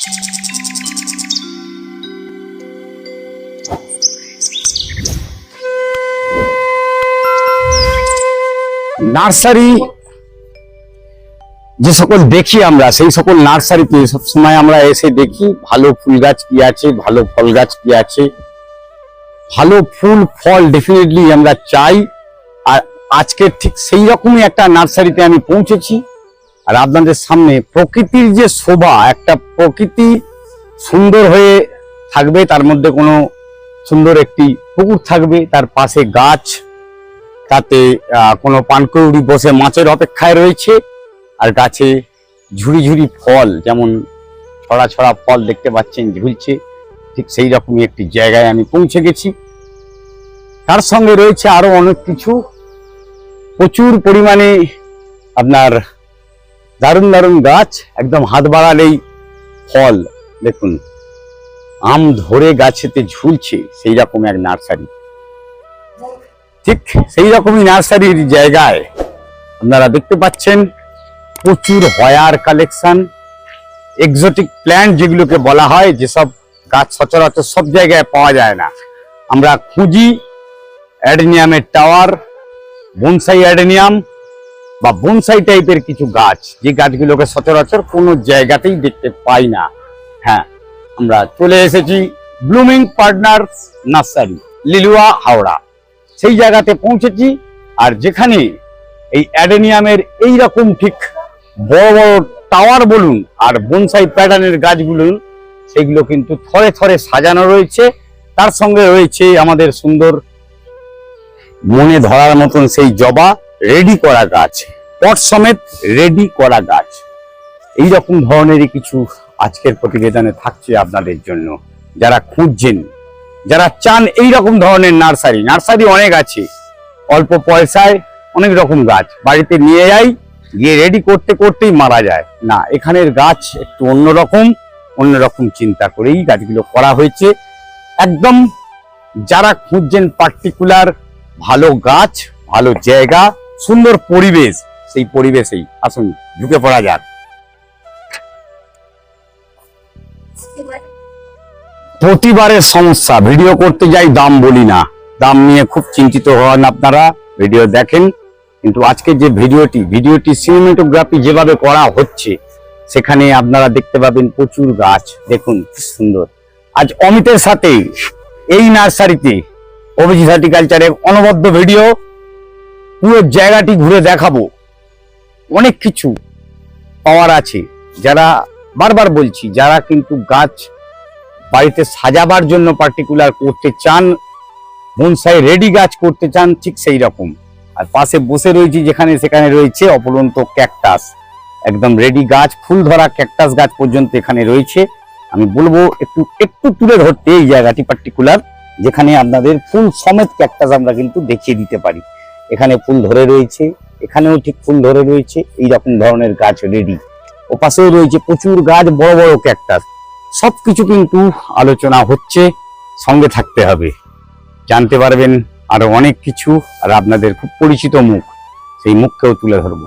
Nursery যে সকল দেখি আমরা, সেই সকল নার্সারিতে সবসময় আমরা এসে দেখি, ভালো ফুল গাছ কি আছে, ভালো ফল গাছ কি আছে। ভালো ফুল, ফল ডেফিনেটলি আমরা চাই, আর আজকে ঠিক সেই রকমই একটা নার্সারিতে আমি পৌঁছেছি। আর আপনাদের সামনে প্রকৃতির যে শোভা, একটা প্রকৃতি সুন্দর হয়ে থাকবে, তার মধ্যে কোনো সুন্দর একটি পুকুর থাকবে, তার পাশে গাছ, তাতে কোনো পানকৌড়ি বসে মাছের অপেক্ষায় রয়েছে, আর গাছে ঝুড়ি ঝুড়ি ফল, যেমন ছড়া ছড়া ফল দেখতে পাচ্ছেন, ঝুলছে, ঠিক সেই রকমই একটি জায়গায় আমি পৌঁছে গেছি। তার সঙ্গে রয়েছে আরও অনেক কিছু। প্রচুর পরিমাণে আপনার দারুণ দারুণ গাছ, একদম হাত বাড়ালেই ফল। দেখুন, আম ধরে গাছেতে ঝুলছে সেই রকম এক নার্সারি। ঠিক সেই রকমই নার্সারির জায়গায় আপনারা দেখতে পাচ্ছেন, প্রচুর হয়ার কালেকশন এক্সোটিক প্ল্যান্ট যেগুলোকে বলা হয়, যেসব গাছ সচরাচর সব জায়গায় পাওয়া যায় না। আমরা খুঁজি অ্যাডেনিয়ামের টাওয়ার, বনসাই অ্যাডেনিয়াম বা বনসাই টাইপের কিছু গাছ, যে গাছগুলোকে সচরাচর কোনো জায়গাতেই দেখতে পাই না। হ্যাঁ আমরা চলে এসেছি blooming partner nursery Liluah Howrah. সেই জায়গাতে পৌঁছেছি, আর যেখানে এই অ্যাডেনিয়ামের এই রকম ঠিক বড় বড় টাওয়ার বলুন আর বনসাই প্যাটার্নের গাছগুলো, সেগুলো কিন্তু থরে থরে সাজানো রয়েছে। তার সঙ্গে রয়েছে আমাদের সুন্দর মনে ধরার মতন সেই জবা রেডি করা গাছ, পট সমেত রেডি করা গাছ। এই রকম ধরনেরই কিছু আজকের প্রতিবেদনে থাকছে আপনাদের জন্য। যারা খুঁজছেন, যারা চান এই রকম ধরনের নার্সারি নার্সারি অনেক আছে। অল্প পয়সায় অনেক রকম গাছ বাড়িতে নিয়ে যাই, গিয়ে রেডি করতে করতেই মারা যায়। না, এখানের গাছ একটু অন্যরকম অন্যরকম চিন্তা করেই গাছগুলো করা হয়েছে। একদম যারা খুঁজছেন পার্টিকুলার ভালো গাছ, ভালো জায়গা সুন্দর পরিবেশ, সেই পরিবেশেই আসুন, ঢুকে পড়া যাক। প্রতিবারের সমস্যা, ভিডিও করতে যাই, দাম বলি না। দাম নিয়ে খুব চিন্তিত হন আপনারা, ভিডিও দেখেন। কিন্তু আজকে যে ভিডিওটি ভিডিওটি সিনেমেটোগ্রাফি যেভাবে করা হচ্ছে, সেখানে আপনারা দেখতে পাবেন প্রচুর গাছ। দেখুন, কি সুন্দর। আজ অমিতের সাথে এই নার্সারিতে অভিজিৎ হর্টিকালচারের অনবদ্য ভিডিও। পুরো জায়গাটি ঘুরে দেখাবো। অনেক কিছু পাওয়ার আছে। যারা বারবার বলছি, যারা কিন্তু গাছ বাড়িতে সাজাবার জন্য পার্টিকুলার করতে চান বনসাই রেডি গাছ করতে চান, ঠিক সেই রকম। আর পাশে বসে রয়েছি যেখানে সেখানে রয়েছে অপরন্ত ক্যাকটাস একদম রেডি গাছ, ফুল ধরা ক্যাকটাস গাছ পর্যন্ত এখানে রয়েছে। আমি বলব, একটু একটু তুলে ধরতে এই জায়গাটি পার্টিকুলার যেখানে আপনাদের ফুল সমেত ক্যাকটাস আমরা কিন্তু দেখিয়ে দিতে পারি। এখানে ফুল ধরে রয়েছে, এখানেও ঠিক ফুল ধরে রয়েছে এই রকম ধরনের গাছ রেডি ও পাশেও রয়েছে প্রচুর গাছ, বড় বড় ক্যাকটাস সবকিছু কিন্তু আলোচনা হচ্ছে, সঙ্গে থাকতে হবে। জানতে পারবেন আরও অনেক কিছু, আর আপনাদের খুব পরিচিত মুখ, সেই মুখকেও তুলে ধরবো।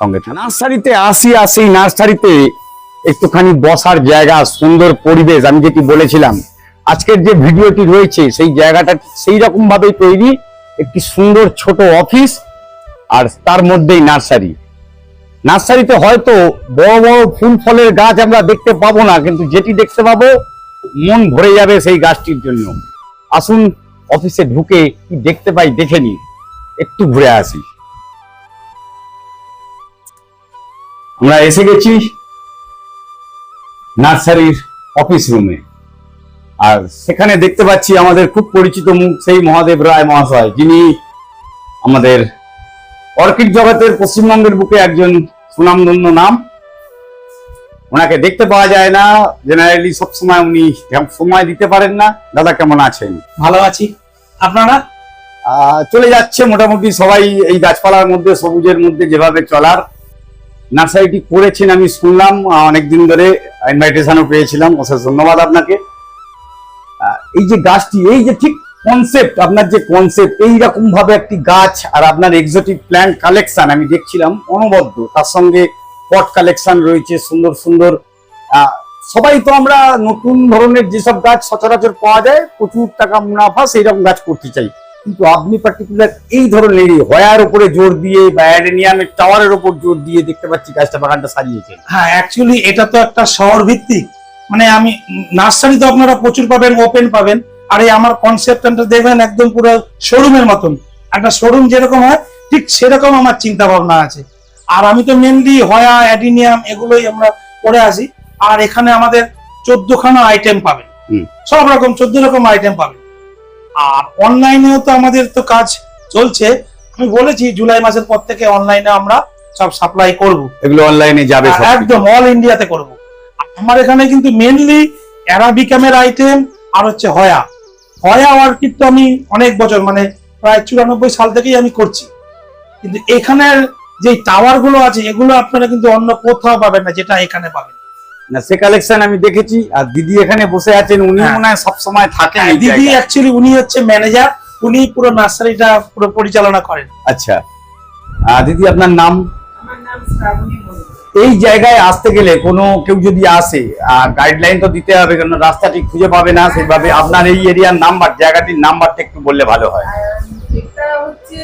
সঙ্গে নার্সারিতে আসি আর সেই নার্সারিতে একটুখানি বসার জায়গা, সুন্দর পরিবেশ, আমি যেটি বলেছিলাম। আজকের যে ভিডিওটি রয়েছে, সেই জায়গাটা সেই রকম ভাবেই তৈরি একটি সুন্দর ছোট অফিস আর তার মধ্যেই নার্সারি। নার্সারিতে হয়তো বড় বড় ফুল ফলের গাছ আমরা দেখতে পাবো না, কিন্তু যেটি দেখতে পাবো, মন ভরে যাবে সেই গাছটির জন্য। আসুন অফিসে ঢুকে কি দেখতে পাই, দেখে নি একটু ঘুরে আসি। আমরা এসে গেছি নার্সারির অফিস রুমে। আর সেখানে দেখতে পাচ্ছি আমাদের খুব পরিচিত মুখ সেই মহাদেব রায় মহাশয় যিনি আমাদের অর্কিড জগতের পশ্চিমবঙ্গের বুকে একজন সুনামধন্য নাম। ওনাকে দেখতে পাওয়া যায় না জেনারেলি সবসময় উনি সময় দিতে পারেন না। দাদা কেমন আছেন? ভালো আছি। আপনারা? আহ, চলে যাচ্ছে মোটামুটি সবাই এই গাছপালার মধ্যে সবুজের মধ্যে যেভাবে চলার। নার্সারিটি করেছেন আমি শুনলাম অনেকদিন ধরে ইনভাইটেশনও পেয়েছিলাম। অশেষ ধন্যবাদ আপনাকে। এই যে গাছটি, এই যে ঠিক কনসেপ্ট আপনার যে কনসেপ্ট এইরকম ভাবে একটি গাছ আর আপনার এক্সোটিক প্ল্যান্ট কালেকশন আমি দেখছিলাম, অনবদ্য। তার সঙ্গে পট কালেকশন রয়েছে, সুন্দর সুন্দর। সবাই তো আমরা নতুন ধরনের যেসব গাছ সচরাচর পাওয়া যায়, প্রচুর টাকা মুনাফা সেই রকম গাছ করতে চাই। কিন্তু আপনি পার্টিকুলার এই ধরনের হয়ার উপরে জোর দিয়ে বা অ্যাডেনিয়ামের টাওয়ারের উপর জোর দিয়ে দেখতে পাচ্ছি গাছটা বাগানটা সাজিয়েছেন। হ্যাঁ অ্যাকচুয়ালি এটা তো একটা শহর ভিত্তিক মানে আমি নার্সারি তো আপনারা প্রচুর পাবেন ওপেন পাবেন আর এই আমার কনসেপ্টটা দেখবেন একদম পুরো শোরুমের মতন। একটা শোরুম যেরকম হয় ঠিক সেরকম আমার চিন্তা ভাবনা আছে। আর আমি তো মেনলি হয়া অ্যাডিনিয়াম এগুলোই আমরা করে আসি আর এখানে আমাদের চোদ্দখানা আইটেম পাবেন। হুম। সব রকম চোদ্দ রকম আইটেম পাবেন। আর অনলাইনেও তো আমাদের তো কাজ চলছে। আমি বলেছি জুলাই মাসের পর থেকে অনলাইনে আমরা সব সাপ্লাই করব। এগুলো অনলাইনে যাবে একদম অল ইন্ডিয়াতে করব। আমার এখানে কিন্তু মেনলি অ্যারাবিকামের আইটেম আর হচ্ছে হয়া হয়া অর্কিড তো আমি অনেক বছর মানে প্রায় চুরানব্বই সাল থেকেই আমি করছি। কিন্তু এখানের যে টাওয়ারগুলো আছে এগুলো আপনারা কিন্তু অন্য কোথাও পাবেন না যেটা এখানে পাবেন। না সে কালেকশন আমি দেখেছি আর দিদি এখানে বসে আছেন উনি হ্যাঁ। মনে হয় সবসময় থাকেন এই দিদি অ্যাকচুয়ালি উনি হচ্ছে ম্যানেজার উনি পুরো নার্সারিটা পুরো পরিচালনা করেন। আচ্ছা। দিদি আপনার নাম? আমার নাম শ্রাবণী এই জায়গায় আসতে গেলে কোনো কেউ যদি আসে গাইডলাইন তো দিতে হবে কারণ রাস্তা ঠিক খুঁজে পাবে না সেভাবে আপনার এই এরিয়ার নাম্বার, জায়গাটির নাম্বারটা একটু বললে ভালো হয়। এটা হচ্ছে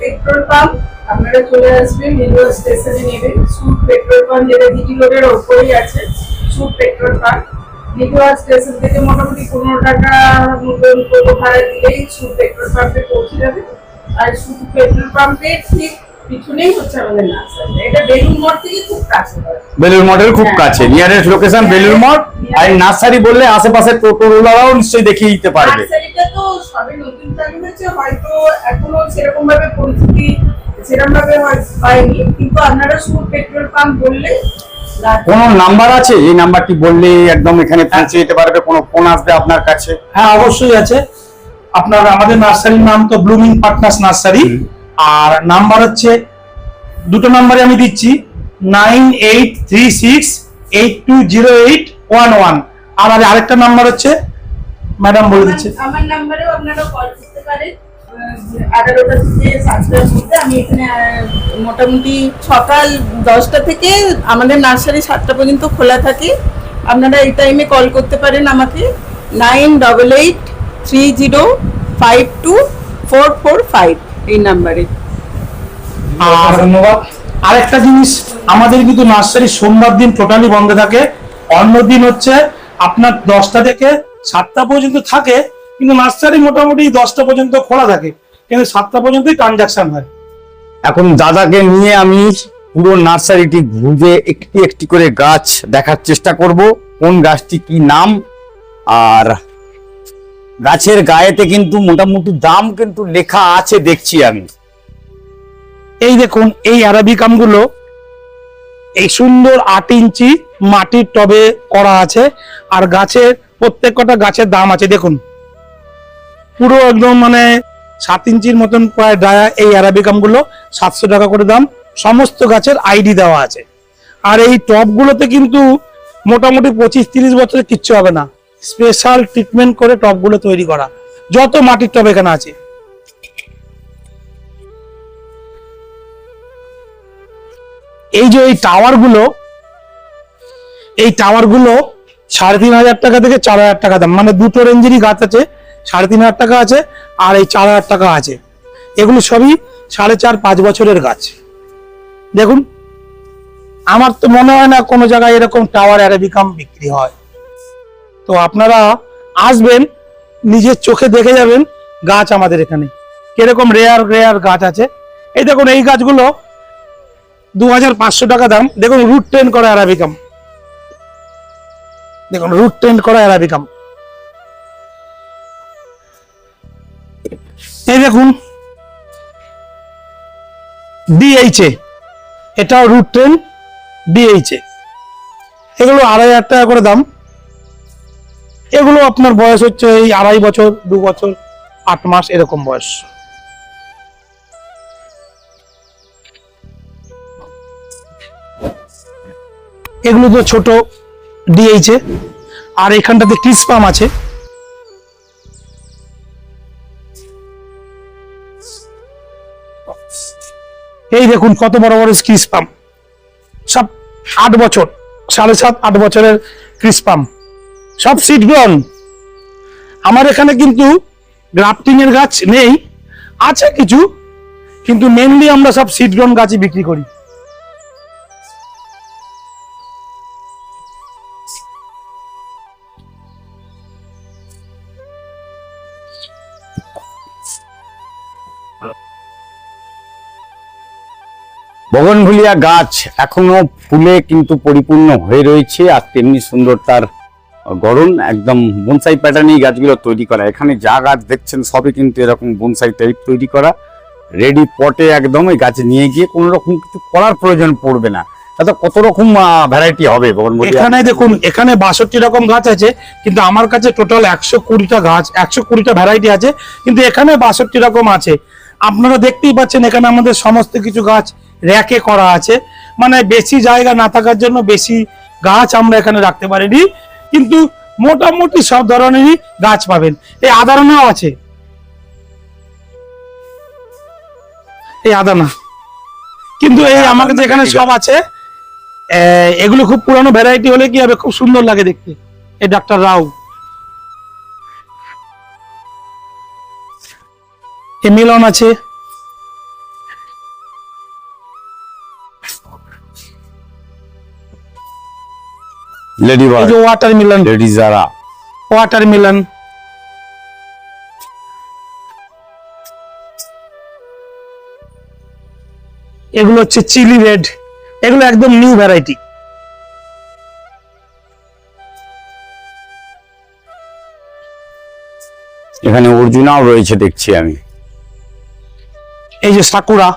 পেট্রোল পাম্প। চলে আসবেন স্টেশনে সুট পেট্রোল পাম্প যেটা রোডের ওপরেই আছে পেট্রোল পাম্প। স্টেশন থেকে মোটামুটি টাকা দিলেই পেট্রোল পাম্পে পৌঁছে যাবে। আর সুট পেট্রোল পাম্পে ঠিক পিছনেই হচ্ছে আমাদের নার্সারি এটা বেলুন মোড় থেকে খুব কাছে হয়। বেলুর মঠের খুব হ্যাঁ। কাছে। Nearest location Belur Math. আর নার্সারি বললে আশেপাশে নিশ্চয়ই দেখিয়ে দিতে পারবে। নার্সারিটা তো সবে নতুন চালু হয়েছে হয়তো এখনও সেরকম ভাবে পরিস্থিতি সেরকম ভাবে হয়নি। কিন্তু আপনারা শুধু পেট্রোল পাম্প বললে রাত- নাম্বার আছে? এই নাম্বারটি বললে একদম এখানে পৌঁছে যেতে পারবে? কোনো ফোন আসবে আপনার কাছে? হ্যাঁ অবশ্যই আছে। আপনার আমাদের নার্সারির নাম তো ব্লুমিং পার্টনার্স নার্সারি। আর নাম্বার হচ্ছে দুটো নাম্বারে আমি দিচ্ছি nine eight three six eight two zero eight one one আর আর আরেকটা নাম্বার হচ্ছে ম্যাডাম বলে দিচ্ছে। আমার- আমার নাম্বারেও আপনারা কল করতে পারেন। এগারোটা থেকে সাতটার মধ্যে আমি এখানে মোটামুটি সকাল দশটা থেকে আমাদের নার্সারি সাতটা পর্যন্ত খোলা থাকে। আপনারা এই টাইমে কল করতে পারেন আমাকে nine double eight three zero five two four four five এই নাম্বারে। আর ধন্যবাদ। আরেকটা জিনিস আমাদের কিন্তু নার্সারি সোমবার দিন টোটালি বন্ধ থাকে। অন্য দিন হচ্ছে আপনার দশটা থেকে সাতটা পর্যন্ত থাকে কিন্তু নার্সারি মোটামুটি দশটা পর্যন্ত খোলা থাকে কিন্তু সাতটা পর্যন্তই ট্রানজাকশন হয়। এখন দাদাকে নিয়ে আমি পুরো নার্সারিটি ঘুরে একটি একটি করে গাছ দেখার চেষ্টা করব কোন গাছটি কি নাম আর গাছের গায়েতে কিন্তু মোটামুটি দাম কিন্তু লেখা আছে, দেখছি আমি। এই দেখুন, এই অ্যারাবিকামগুলো এই সুন্দর আট ইঞ্চি মাটির টবে করা আছে, আর গাছের প্রত্যেক কটা গাছের দাম আছে, দেখুন। পুরো একদম মানে সাত ইঞ্চির মতন প্রায় ডায়া এই অ্যারাবিকামগুলো সাতশো টাকা করে দাম। সমস্ত গাছের আইডি দেওয়া আছে। আর এই টবগুলোতে কিন্তু মোটামুটি পঁচিশ তিরিশ বছরে কিচ্ছু হবে না। স্পেশাল ট্রিটমেন্ট করে টবগুলো তৈরি করা। যত মাটির টব এখানে আছে। এই যে এই টাওয়ারগুলো এই টাওয়ারগুলো সাড়ে তিন হাজার টাকা থেকে চার হাজার টাকা দাম। মানে দুটো রেঞ্জেরই গাছ আছে, সাড়ে তিন হাজার টাকা আছে আর এই চার হাজার টাকা আছে। এগুলো সবই সাড়ে চার পাঁচ বছরের গাছ। দেখুন, আমার তো মনে হয় না কোনো জায়গায় এরকম টাওয়ার অ্যারাবিকাম বিক্রি হয়। তো আপনারা আসবেন, নিজের চোখে দেখে যাবেন গাছ আমাদের এখানে। কীরকম রেয়ার রেয়ার গাছ আছে। এই দেখুন, এই গাছগুলো দু হাজার পাঁচশো টাকা দাম। দেখুন রুট ট্রেন করা অ্যারাবিকাম দেখুন রুট ট্রেন করা অ্যারাবিকাম এই দেখুন ডিএইচে এটাও রুট ট্রেন ডিএইচে এগুলো আড়াই হাজার টাকা করে দাম। এগুলো আপনার বয়স হচ্ছে এই আড়াই বছর, দু বছর, আট মাস এরকম বয়স। এগুলো তো ছোট ডিএইচে আর এখানটাতে ক্রিসপাম আছে। এই দেখুন কত বড় বড় ক্রিসপাম সব আট বছর, সাড়ে সাত, আট বছরের ক্রিসপাম সব সিড গ্রন আমার এখানে কিন্তু গ্রাফটিং এর গাছ নেই, আছে কিছু, কিন্তু মেনলি আমরা সব সিড গ্রন গাছই বিক্রি করি। বগনভুলিয়া গাছ এখনও ফুলে কিন্তু পরিপূর্ণ হয়ে রয়েছে, আর তেমনি সুন্দর তার গড়ন একদম বনসাই প্যাটার্নই গাছগুলো তৈরি করা। এখানে যা গাছ দেখছেন সবই কিন্তু এরকম বনসাই টাইপ তৈরি করা। রেডি পটে একদম এই গাছে নিয়ে গিয়ে কোনো রকম কিছু করার প্রয়োজন পড়বে না। তাতে কত রকম ভ্যারাইটি হবে এখানে দেখুন, এখানে বাষট্টি রকম গাছ আছে, কিন্তু আমার কাছে টোটাল একশো কুড়িটা গাছ, একশো কুড়িটা ভ্যারাইটি আছে, কিন্তু এখানে বাষট্টি রকম আছে। আপনারা দেখতেই পাচ্ছেন, এখানে আমাদের সমস্ত কিছু গাছ র্যাকে করা আছে। মানে বেশি জায়গা না থাকার জন্য বেশি গাছ আমরা এখানে রাখতে পারিনি। কিন্তু মোটামুটি সব ধরনেরই গাছ পাবেন। এই আদারনাও আছে। এই আদানা কিন্তু এই আমার কাছে এখানে সব আছে আহ, এগুলো খুব পুরানো ভ্যারাইটি হলে কি হবে? খুব সুন্দর লাগে দেখতে। এই ডাক্তার রাও। এই মিলন আছে। লেডি এই ওয়াটার মিলন লেডি যারা ওয়াটার মিলন এগুলো হচ্ছে চিলি রেড এগুলো একদম নিউ ভ্যারাইটি এখানে অর্জুনাও রয়েছে দেখছি আমি। এই যে সাকুরা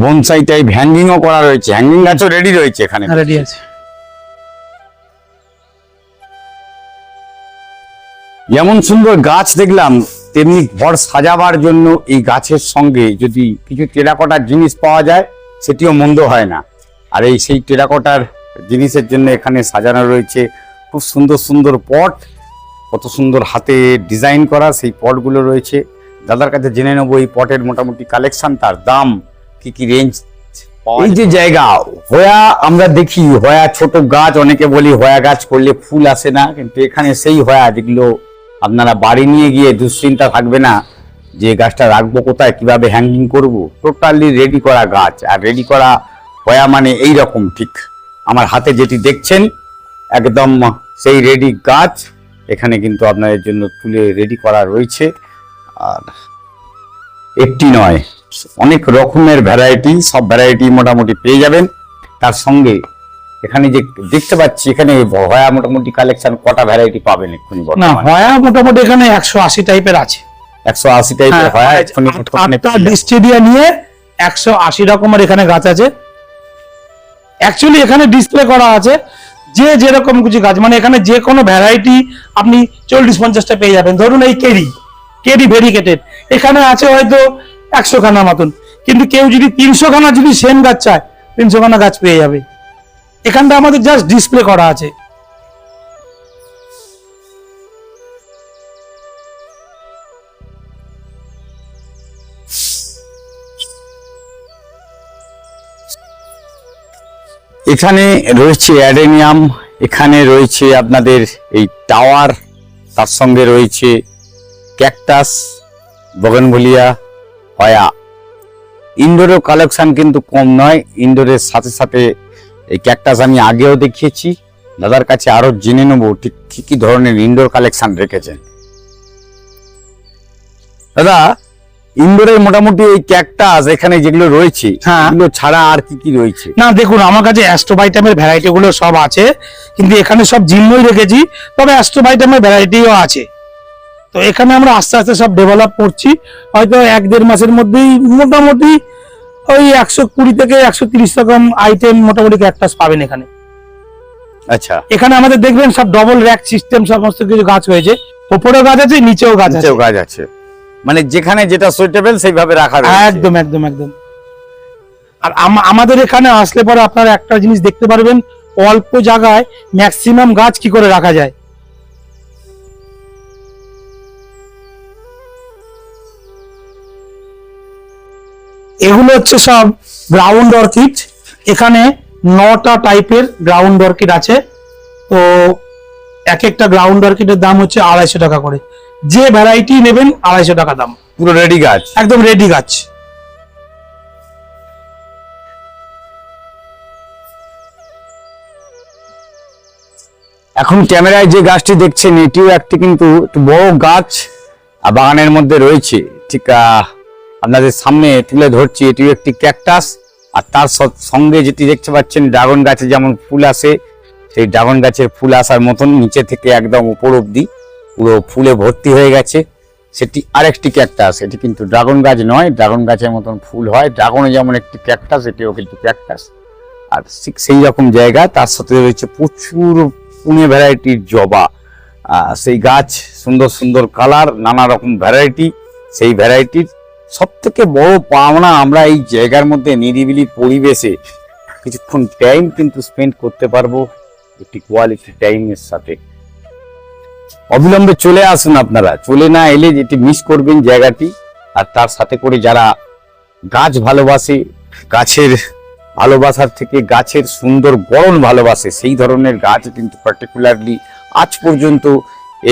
বনসাই টাইপ হ্যাঙ্গিংও করা রয়েছে। হ্যাঙ্গিং গাছও রেডি রয়েছে এখানে। রেডি আছে। যেমন সুন্দর গাছ দেখলাম তেমনি ঘর সাজাবার জন্য এই গাছের সঙ্গে যদি কিছু টেরাকোটার জিনিস পাওয়া যায় সেটিও মন্দ হয় না। আর এই সেই টেরাকোটার জিনিসের জন্য এখানে সাজানো রয়েছে খুব সুন্দর সুন্দর পট কত সুন্দর হাতে ডিজাইন করা সেই পটগুলো রয়েছে। দাদার কাছে জেনে নেব এই পটের মোটামুটি কালেকশন তার দাম। কি কি রেঞ্জ এই যে জায়গা হয়া আমরা দেখি হয়া ছোট গাছ অনেকে বলি হয়া গাছ করলে ফুল আসে না কিন্তু এখানে সেই হয়া যেগুলো আপনারা বাড়ি নিয়ে গিয়ে দুশ্চিন্তা থাকবে না যে গাছটা রাখব কোথায় কীভাবে হ্যাঙ্গিং করব টোটালি রেডি করা গাছ আর রেডি করা হয়া মানে এই রকম ঠিক। আমার হাতে যেটি দেখছেন একদম সেই রেডি গাছ এখানে কিন্তু আপনাদের জন্য তুলে রেডি করা রয়েছে আর একটি নয়। অনেক রকমের ভ্যারাইটি সব ভ্যারাইটি মোটামুটি পেয়ে যাবেন। তার সঙ্গে এখানে যে দেখতে পাচ্ছি এখানে ভয়া মোটামুটি কালেকশন কটা ভ্যারাইটি পাবেন এক্ষুনি না হয়া মোটামুটি এখানে একশো আশি টাইপের আছে। একশো আশি টাইপের হ্যাঁ, হয়া এক্ষুনি পেয়ে যাবেন। ডিস্টেডিয়া নিয়ে একশো আশি রকমের এখানে গাছ আছে। অ্যাকচুয়ালি এখানে ডিসপ্লে করা আছে যে যেরকম কিছু গাছ মানে এখানে যে কোনো ভ্যারাইটি আপনি চল্লিশ পঞ্চাশটা পেয়ে যাবেন। ধরুন এই কেরি কেরি ভেরিকেটেড এখানে আছে হয়তো একশো খানা মতন। কিন্তু কেউ যদি তিনশো খানা যদি সেম গাছ চায়, তিনশো খানা গাছ পেয়ে যাবে। এখানটা আমাদের জাস্ট ডিসপ্লে করা আছে। এখানে রয়েছে অ্যাডেনিয়াম, এখানে রয়েছে আপনাদের এই টাওয়ার, তার সঙ্গে রয়েছে ক্যাকটাস, বগনভলিয়া হয়া। ইনডোরের কালেকশান কিন্তু কম নয়। ইনডোরের সাথে সাথে এই ক্যাকটাস আমি আগেও দেখিয়েছি। দাদার কাছে আরও জেনে নেব ঠিক কি কি ধরনের ইনডোর কালেকশান রেখেছেন। দাদা ইনডোরের মোটামুটি এই ক্যাকটাস এখানে যেগুলো রয়েছে হ্যাঁ। এগুলো ছাড়া আর কি কি রয়েছে? না দেখুন আমার কাছে অ্যাস্ট্রোবাইটামের ভ্যারাইটি গুলো সব আছে কিন্তু এখানে সব জিম্মই রেখেছি তবে অ্যাস্ট্রোবাইটামের ভ্যারাইটিও আছে। তো এখানে আমরা আস্তে আস্তে সব ডেভেলপ করছি। হয়তো এক দেড় মাসের মধ্যেই মোটামুটি ওই একশো কুড়ি থেকে একশো তিরিশ রকম আইটেম মোটামুটি ক্যাকটাস পাবেন এখানে। আচ্ছা। এখানে আমাদের দেখবেন সব ডবল র্যাক সিস্টেম সমস্ত কিছু গাছ হয়েছে। ওপরেও গাছ আছে নিচেও গাছ আছে। গাছ আছে। মানে যেখানে যেটা সুইটেবল সেইভাবে রাখা একদম একদম একদম। আর আম- আমাদের এখানে আসলে পরে আপনারা একটা জিনিস দেখতে পারবেন অল্প জায়গায় ম্যাক্সিমাম গাছ কি করে রাখা যায়? এগুলো হচ্ছে সব গ্রাউন্ড অর্কিড এখানে নটা টাইপের গ্রাউন্ড অর্কিড আছে। তো এক একটা গ্রাউন্ড অর্কিডের দাম হচ্ছে আড়াইশো টাকা করে। যে ভ্যারাইটি নেবেন আড়াইশো টাকা দাম। পুরো রেডি গাছ? একদম রেডি গাছ। এখন ক্যামেরায় যে গাছটি দেখছেন এটিও একটি কিন্তু একটু বড় গাছ বাগানের মধ্যে রয়েছে। ঠিক আহ, আপনাদের সামনে তুলে ধরছি, এটিও একটি ক্যাকটাস। আর তার সঙ্গে যেটি দেখতে পাচ্ছেন, ড্রাগন গাছে যেমন ফুল আসে, সেই ড্রাগন গাছের ফুল আসার মতন নিচে থেকে একদম উপর অব্দি পুরো ফুলে ভর্তি হয়ে গেছে। সেটি আরেকটি ক্যাকটাস, এটি কিন্তু ড্রাগন গাছ নয়, ড্রাগন গাছের মতন ফুল হয়। ড্রাগনে যেমন একটি ক্যাকটাস, এটিও কিন্তু ক্যাকটাস। আর সেই রকম জায়গা, তার সাথে রয়েছে প্রচুর পুনে ভ্যারাইটির জবা। সেই গাছ সুন্দর সুন্দর কালার, নানা রকম ভ্যারাইটি, সেই ভ্যারাইটির সব থেকে বড় পাওনা আমরা এই জায়গার মধ্যে নিরিবিলি পরিবেশে কিছুক্ষণ টাইম কিন্তু স্পেন্ড করতে পারব, একটি কোয়ালিটি টাইমের সাথে। অবিলম্বে চলে আসুন আপনারা। চলে না এলে যেটি মিস করবেন জায়গাটি, আর তার সাথে করে যারা গাছ ভালোবাসে, গাছের ভালোবাসার থেকে গাছের সুন্দর গড়ন ভালোবাসে, সেই ধরনের গাছ কিন্তু পার্টিকুলারলি আজ পর্যন্ত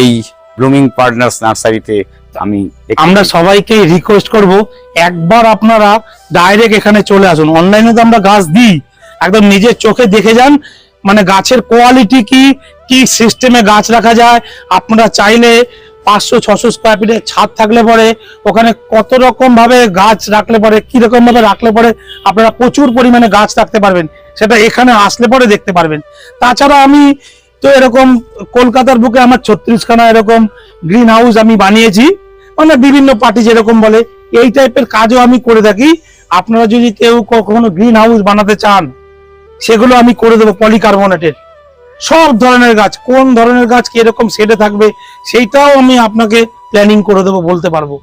এই ব্লুমিং পার্টনার্স নার্সারিতে আমি আমরা সবাইকে রিকোয়েস্ট করব, একবার আপনারা ডাইরেক্ট এখানে চলে আসুন। অনলাইনে তো আমরা গাছ দিই। একদম নিজের চোখে দেখে যান মানে গাছের কোয়ালিটি কি কি সিস্টেমে গাছ রাখা যায়। আপনারা চাইলে পাঁচশো, ছশো স্কোয়ার ফিটের ছাদ থাকলে পরে, ওখানে কত রকম ভাবে গাছ রাখলে পরে, কি রকম ভাবে রাখলে পরে আপনারা প্রচুর পরিমাণে গাছ রাখতে পারবেন। সেটা এখানে আসলে পরে দেখতে পারবেন। তাছাড়া আমি তো এরকম কলকাতার বুকে আমার ছত্রিশখানা এরকম গ্রিন হাউস আমি বানিয়েছি। মানে বিভিন্ন পার্টি যেরকম বলে, এই টাইপের কাজও আমি করে থাকি। আপনারা যদি কেউ কখনো গ্রিন হাউস বানাতে চান, সেগুলো আমি করে দেবো পলিকার্বনেটের সব ধরনের গাছ, কোন ধরনের গাছ কীরকম সেটে থাকবে, সেইটাও আমি আপনাকে প্ল্যানিং করে দেবো, বলতে পারব।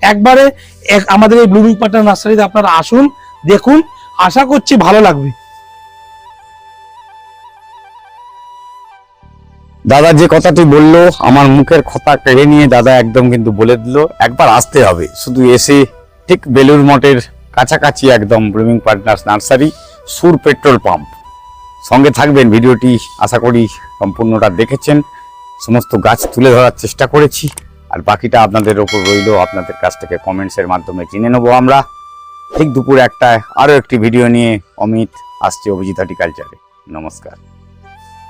একবারে এক- আমাদের এই ব্লুমিং পার্টনার নার্সারিতে আপনারা আসুন, দেখুন, আশা করছি ভালো লাগবে। দাদা যে কথাটি বলল, আমার মুখের কথা কেড়ে নিয়ে দাদা একদম কিন্তু বলে দিল, একবার আসতে হবে। শুধু এসে ঠিক বেলুর মঠের কাছাকাছি একদম ব্লুমিং পার্টনার্স নার্সারি সুর পেট্রোল পাম্প। সঙ্গে থাকবেন, ভিডিওটি আশা করি সম্পূর্ণটা দেখেছেন। সমস্ত গাছ তুলে ধরার চেষ্টা করেছি, আর বাকিটা আপনাদের ওপর রইল। আপনাদের কাছ থেকে কমেন্টসের মাধ্যমে জেনে নেব আমরা। ঠিক দুপুর একটায় আরও একটি ভিডিও নিয়ে অমিত আসছে অভিজিৎ হর্টিকালচারে। নমস্কার।